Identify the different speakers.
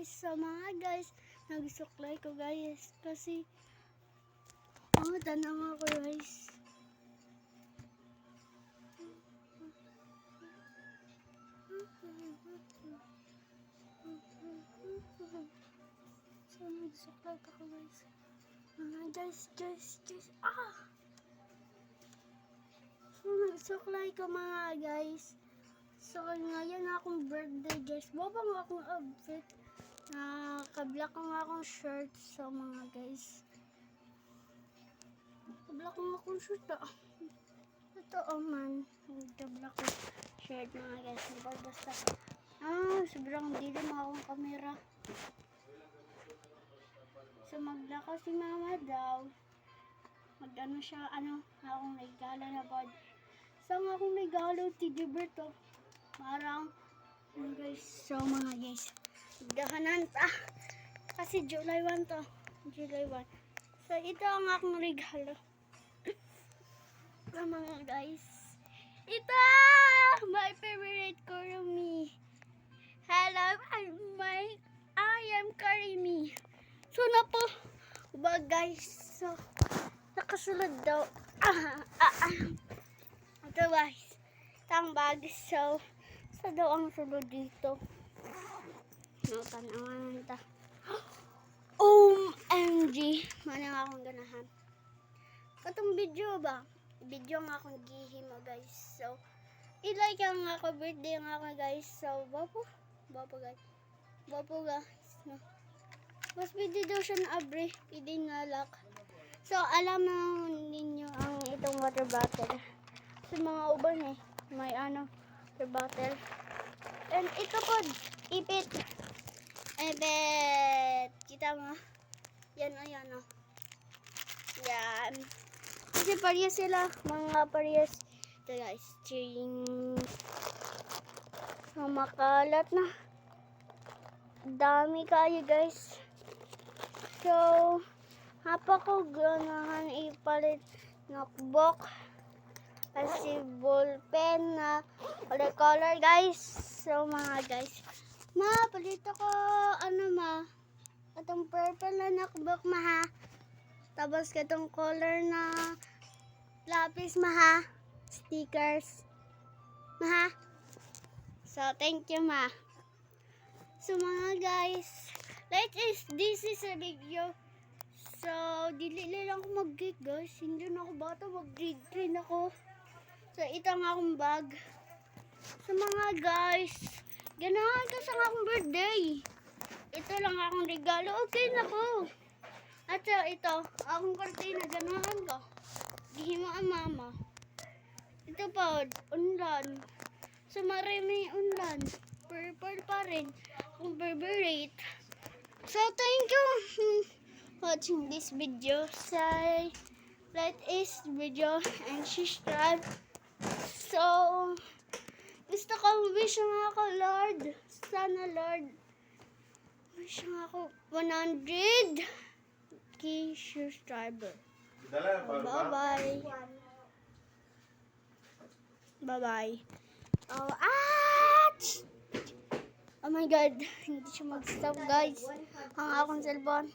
Speaker 1: guys sa mga guys nagsuklay ko guys. Kasi oh tanong ako guys. So nagsuklay ako guys. Mga guys guys guys ah! So nagsuklay ko mga guys. So, ngayon akong birthday, guys. Nga akong outfit. Nakablock ko nga akong shirt sa mga guys. Kablock ko nga akong shirt, ah. Totoo man. Kablock ko shirt, mga guys. Diba, basta. Ah, sobrang dilim akong kamera. So, maglako si mama daw. Mag-ano siya, ano, akong regalo na bod. Saan akong regalo, Teddy Bear to? Parang, ano guys, so mga guys, dahanan pa. Kasi July 1 to. July 1. So, ito ang aking regalo. sa mga guys. Ito! My favorite Kurumi. Hello, I'm my, I am Karimi. So, na po. Ba guys, so, nakasulod daw. Ah, ah, ah. Ito guys, itang bag. So, sa daw ang sulod dito. Nakatanawan ta. OMG! Mana nga akong ganahan. Katong video ba? Video nga akong gihimo guys. So, i-like ang ako birthday nga ako guys. So, bapo. Bapo guys. Bapo guys. No. Mas video daw siya na abre. Hindi nalak. So, alam na ninyo ang itong water bottle. Sa mga uban eh. May ano, water bottle. And ito po, ipit. Ipit. Kita mo? Yan o, yan o. Yan. Kasi parehas sila. Mga parehas. Ito guys. Ching. So, makalat na. Dami kayo guys. So, hapa ko ganahan ipalit notebook. Kasi ballpen na color color guys. So mga guys. Ma, palit ako purple na notebook ma ha. Tapos katong color na lapis ma ha. Stickers. Ma ha. So thank you ma. So mga guys. Like is this is a video. So, dili lang ako mag-grade guys. Hindi na ako bata, mag-grade 3 ako. So, ito ang akong bag. So, mga guys, ganahan ka sa akong birthday. Ito lang akong regalo. Okay na po. At so, ito, akong kortina, ganahan ko. Gihimo ang mama. Ito pa, unlan. So, marami unlan. Purple pa rin. Akong favorite. So, thank you. Watching this video. Say like this video and subscribe. So, gusto ko wish nga ako, Lord. Sana, Lord. Nga ako 100 key subscriber. Bye-bye. Bye-bye. Oh, ah! Oh my God. Hindi siya mag-stop, guys. Ang akong cellphone.